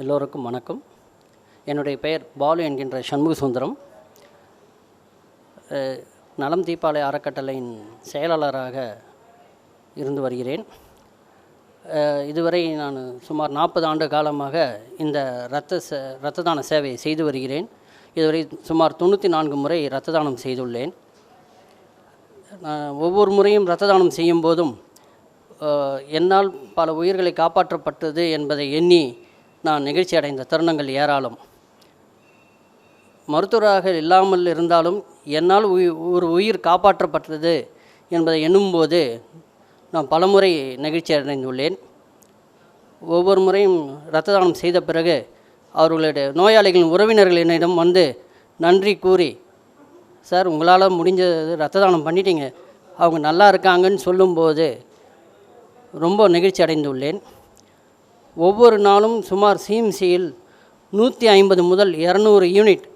எல்லோருக்கும் வணக்கம். என்னுடைய பெயர் பாலு என்கின்ற சண்முக சுந்தரம். நலம் தீபாவளி அறக்கட்டளையின் செயலாளராக இருந்து வருகிறேன். இதுவரை நான் சுமார் நாற்பது ஆண்டு காலமாக இந்த இரத்த சே இரத்த தான சேவையை செய்து வருகிறேன். இதுவரை சுமார் தொண்ணூற்றி நான்கு முறை இரத்த தானம் செய்துள்ளேன். நான் ஒவ்வொரு முறையும் இரத்த தானம் செய்யும் போதும் என்னால் பல உயிர்களை காப்பாற்றப்பட்டது என்பதை எண்ணி நான் நிகழ்ச்சி அடைந்த தருணங்கள் ஏராளம். மருத்துவராக இல்லாமல் இருந்தாலும் என்னால் உயி ஒரு உயிர் காப்பாற்றப்பட்டது என்பதை எண்ணும்போது நான் பலமுறை நெகிழ்ச்சி அடைந்துள்ளேன் ஒவ்வொரு முறையும் இரத்த தானம் செய்த பிறகு அவர்களுடைய நோயாளிகளின் உறவினர்கள் என்னிடம் வந்து நன்றி கூறி சார் உங்களால் முடிஞ்சது ரத்த தானம் பண்ணிட்டீங்க. அவங்க நல்லா இருக்காங்கன்னு சொல்லும்போது ரொம்ப நெகிழ்ச்சி அடைந்துள்ளேன் ஒவ்வொரு நாளும் சுமார் சிஎம்சியில் நூற்றி ஐம்பது முதல் இரநூறு யூனிட்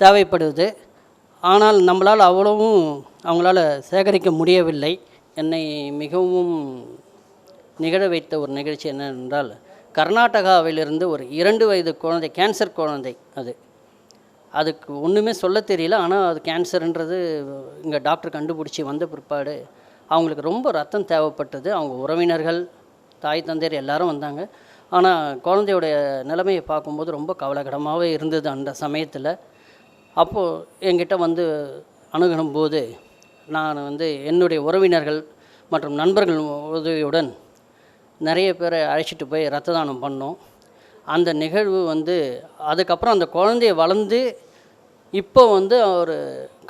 தேவைப்படுது. ஆனால் நம்மளால் அவ்வளவும் அவங்களால சேகரிக்க முடியவில்லை. என்னை மிகவும் நிகழ வைத்த ஒரு நிகழ்ச்சி என்னவென்றால் கர்நாடகாவிலிருந்து ஒரு இரண்டு வயது குழந்தை கேன்சர் குழந்தை அது. அதுக்கு ஒன்றுமே சொல்ல தெரியல. ஆனால் அது கேன்சருன்றது இங்கே டாக்டர் கண்டுபிடிச்சி வந்த பிற்பாடு அவங்களுக்கு ரொம்ப ரத்தம் தேவைப்பட்டது. அவங்க உறவினர்கள் தாய் தந்தையர் எல்லாரும் வந்தாங்க. ஆனால் குழந்தையோடைய நிலைமையை பார்க்கும்போது ரொம்ப கவலைக்கிடமாகவே இருந்தது அந்த சமயத்தில். அப்போது என்கிட்ட வந்து அணுகணும் போது நான் வந்து என்னுடைய உறவினர்கள் மற்றும் நண்பர்கள் உதவியுடன் நிறைய பேரை அழைச்சிட்டு போய் ரத்த தானம் பண்ணோம். அந்த நிகழ்வு வந்து அதுக்கப்புறம் அந்த குழந்தைய வளர்ந்து இப்போ வந்து அவர்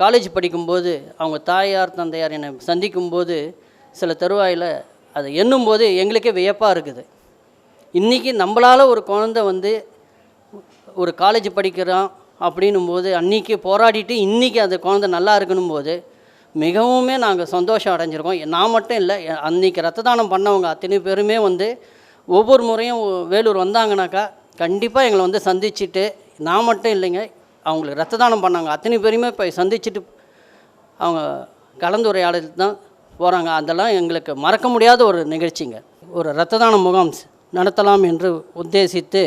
காலேஜ் படிக்கும்போது அவங்க தாயார் தந்தையார் என்னை சந்திக்கும்போது சில தருவாயில் அதை எண்ணும்போது எங்களுக்கே வியப்பாக இருக்குது. இன்றைக்கி நம்மளால் ஒரு குழந்தை வந்து ஒரு காலேஜ் படிக்கிறான் அப்படின்னும் போது அன்றைக்கி போராடிட்டு இன்றைக்கி அந்த குழந்தை நல்லா இருக்கணும் போது மிகவுமே நாங்கள் சந்தோஷம் அடைஞ்சிருக்கோம். நான் மட்டும் இல்லை அன்றைக்கி ரத்த தானம் பண்ணவங்க அத்தனை பேருமே வந்து ஒவ்வொரு முறையும் வேலூர் வந்தாங்கனாக்கா கண்டிப்பாக எங்களை வந்து சந்திச்சுட்டு நான் மட்டும் இல்லைங்க அவங்களுக்கு ரத்த தானம் பண்ணாங்க அத்தனை பேருமே போய் சந்திச்சுட்டு அவங்க கலந்துரையாடல் தான் போகிறாங்க அதெல்லாம் எங்களுக்கு மறக்க முடியாத ஒரு நிகழ்ச்சிங்க. ஒரு இரத்த தான முகாம் நடத்தலாம் என்று உத்தேசித்து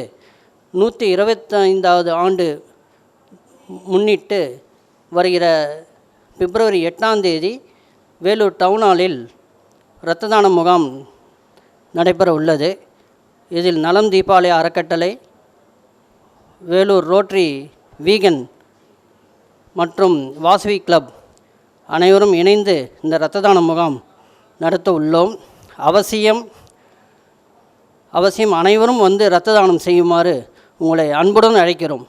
நூற்றி இருபத்தைந்தாவது ஆண்டு முன்னிட்டு வருகிற பிப்ரவரி எட்டாம் தேதி வேலூர் டவுன் ஹாலில் இரத்த தான முகாம் நடைபெற உள்ளது. இதில் நலம் தீபாவளி அறக்கட்டளை வேலூர் ரோட்ரி வீகன் மற்றும் வாசவி கிளப் அனைவரும் இணைந்து இந்த இரத்த தான முகாம் நடத்த உள்ளோம். அவசியம் அவசியம் அனைவரும் வந்து இரத்த தானம் செய்யுமாறு உங்களை அன்புடன் அழைக்கிறோம்.